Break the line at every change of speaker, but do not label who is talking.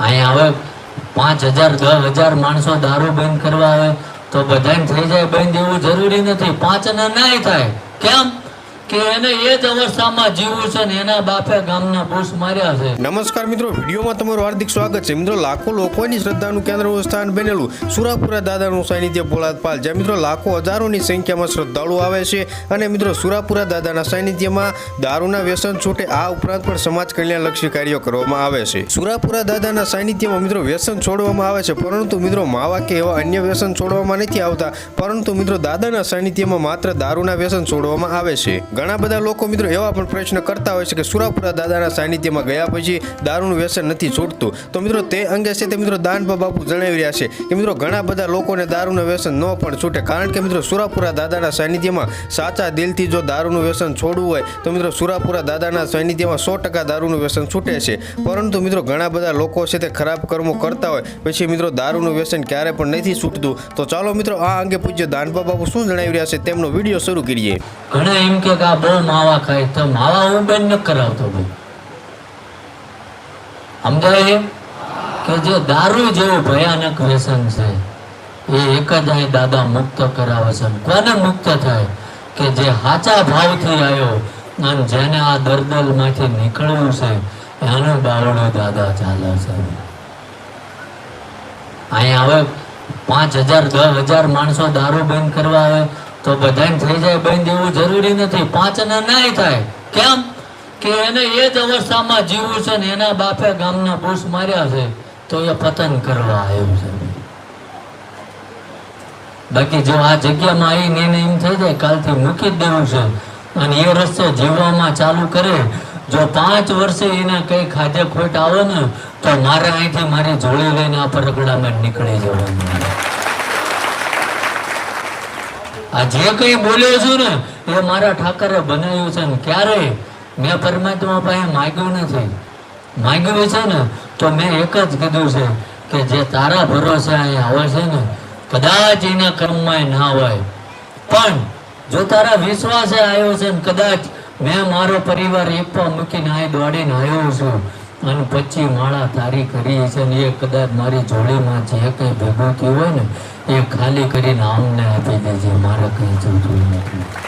અહીંયા હવે પાંચ હજાર, દસ હજાર માણસો દારૂ બંધ કરવા આવે, તો બધાને થઈ જાય, બંધ એવું જરૂરી નથી. પાંચ ને થાય. કેમ? કે
નમસ્કાર મિત્રો, વિડીયોમાં તમારું હાર્દિક સ્વાગત છે. મિત્રો, લાખો લોકોની શ્રદ્ધાનું કેન્દ્રનું સ્થાન બનેલું સુરાપુરા દાદાનું સાનિધ્ય પોળાદપાલ જ્યાં મિત્રો, લાખો હજારોની સંખ્યામાં શ્રદ્ધાળુ આવે છે અને મિત્રો, સુરાપુરા દાદાના સાનિધ્યમાં દારૂના વ્યસન છૂટે આ ઉપરાંત પણ સમાજ કલ્યાણલક્ષી કાર્યો કરવામાં આવે છે. સુરાપુરા દાદાના સાનિધ્યમાં મિત્રો, વ્યસન છોડવામાં આવે છે. પરંતુ મિત્રો, માવા કે એવા અન્ય વ્યસન છોડવામાં નથી આવતા. પરંતુ મિત્રો, દાદાના સાનિધ્યમાં માત્ર દારૂના વ્યસન છોડવામાં આવે છે. ઘણા બધા લોકો મિત્રો એવા પણ પ્રશ્ન કરતા હોય છે કે સુરાપુરા દાદાના સાનિધ્યમાં ગયા પછી દારૂનું વ્યસન નથી છૂટતું. તો મિત્રો તે અંગે છે તે મિત્રો દાનભા બાપુ જણાવી રહ્યા છે કે મિત્રો ઘણા બધા લોકોને દારૂનું વ્યસન ન પણ છૂટે. કારણ કે મિત્રો સુરાપુરા દાદાના સાનિધ્યમાં સાચા દિલથી જો દારૂનું વ્યસન છોડવું હોય, તો મિત્રો સુરાપુરા દાદાના સાનિધ્યમાં સો ટકા દારૂનું વ્યસન છૂટે છે. પરંતુ મિત્રો ઘણા બધા લોકો છે તે ખરાબ કર્મો કરતા હોય, પછી મિત્રો દારૂનું વ્યસન ક્યારે પણ નથી છૂટતું. તો ચાલો મિત્રો આ અંગે પૂજ્ય દાનભા બાપુ શું જણાવી રહ્યા છે તેમનો વીડિયો શરૂ કરીએ.
ઘણા એમ કે આ બહુ માવા ખાય તો માવા હું બેન ન કરાવતો ભાઈ. સમજાય? કે જે દારૂ જેવું ભયાનક વ્યસન છે, એ એક જ અહીં દાદા મુક્ત કરાવે છે. કોને મુક્ત થાય? કે જે સાચા ભાવથી આવ્યો અને જેને આ દરદલમાંથી નીકળવું છે, એનું બાવડું દાદા ચાલે છે. અહીંયા હવે પાંચ હજાર, દસ હજાર માણસો દારૂ બંધ કરવા આવે તો બધાને થઈ જાય બંધ એવું જરૂરી નથી. પાંચને નાય થાય. કેમ? કે એને એ જ અવસ્થામાં જીવવું છે ને એના બાપે ગામના બુશ માર્યા છે, તો એ પતન કરવા આવ્યું છે. બાકી જો આ જગ્યામાં આવીને એને એમ થઈ જાય, કાલથી મૂકી જ દેવું છે. અને એ રસ્તો જીવવામાં ચાલુ કરે. જો પાંચ વર્ષે એને કઈ ખાધે ખોટ આવે ને, તો મારે અહીંથી મારી જોડી લઈને આ પરગડામાં નીકળી જવાનું. આ જે કઈ બોલ્યો છું ને, એ મારા ઠાકરે બનાવ્યું છે ને ક્યારે મેં પરમાત્મા પાસે માગ્યું નથી. માગ્યું છે ને, તો મેં એક જ કીધું છે કે જે તારા ભરોસે અહીં આવે છે ને, કદાચ એના કર્મમાં ના હોય. પણ જો તારા વિશ્વાસે આવ્યો છે ને, કદાચ મેં મારો પરિવાર એક પણ મૂકીને અહીં દોડીને આવ્યો છું અને પછી માળા તારી કરી છે ને એ કદાચ મારી જોડીમાં જે કંઈ ભેગું થયું હોય ને, એ ખાલી કરીને આમને આપી દેજે. મારે કંઈ જોતું નથી.